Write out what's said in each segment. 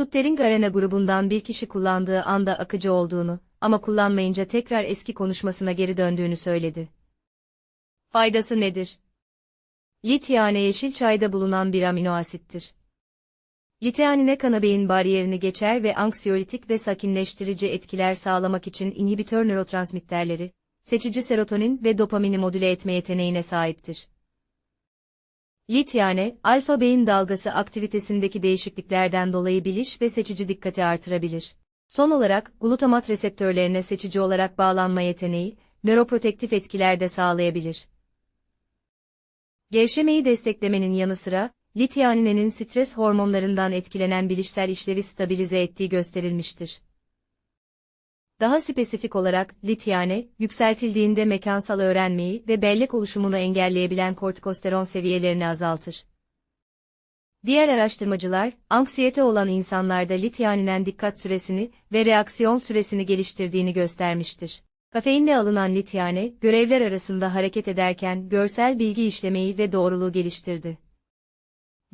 Stuttering Arena grubundan bir kişi kullandığı anda akıcı olduğunu ama kullanmayınca tekrar eski konuşmasına geri döndüğünü söyledi. Faydası nedir? Lityane yeşil çayda bulunan bir amino asittir. Litianine kana beyin bariyerini geçer ve anksiyolitik ve sakinleştirici etkiler sağlamak için inhibitör nörotransmitterleri, seçici serotonin ve dopamini modüle etme yeteneğine sahiptir. Lityane, alfa beyin dalgası aktivitesindeki değişikliklerden dolayı biliş ve seçici dikkati artırabilir. Son olarak, glutamat reseptörlerine seçici olarak bağlanma yeteneği, nöroprotektif etkiler de sağlayabilir. Gevşemeyi desteklemenin yanı sıra, lityaninenin stres hormonlarından etkilenen bilişsel işlevi stabilize ettiği gösterilmiştir. Daha spesifik olarak, lityane, yükseltildiğinde mekansal öğrenmeyi ve bellek oluşumunu engelleyebilen kortikosteron seviyelerini azaltır. Diğer araştırmacılar, anksiyete olan insanlarda lityaninen dikkat süresini ve reaksiyon süresini geliştirdiğini göstermiştir. Kafeinle alınan lityane, görevler arasında hareket ederken görsel bilgi işlemeyi ve doğruluğu geliştirdi.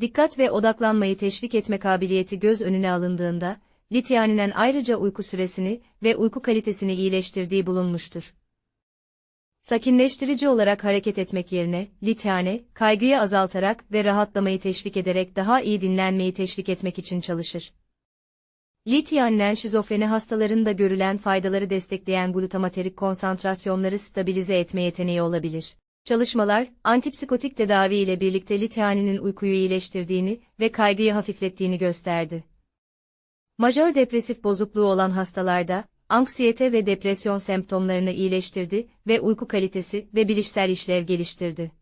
Dikkat ve odaklanmayı teşvik etme kabiliyeti göz önüne alındığında, lityaninen ayrıca uyku süresini ve uyku kalitesini iyileştirdiği bulunmuştur. Sakinleştirici olarak hareket etmek yerine, lityane, kaygıyı azaltarak ve rahatlamayı teşvik ederek daha iyi dinlenmeyi teşvik etmek için çalışır. Lityaninen şizofreni hastalarında görülen faydaları destekleyen glutamaterik konsantrasyonları stabilize etme yeteneği olabilir. Çalışmalar, antipsikotik tedavi ile birlikte lityaninin uykuyu iyileştirdiğini ve kaygıyı hafiflettiğini gösterdi. Majör depresif bozukluğu olan hastalarda, anksiyete ve depresyon semptomlarını iyileştirdi ve uyku kalitesi ve bilişsel işlev geliştirdi.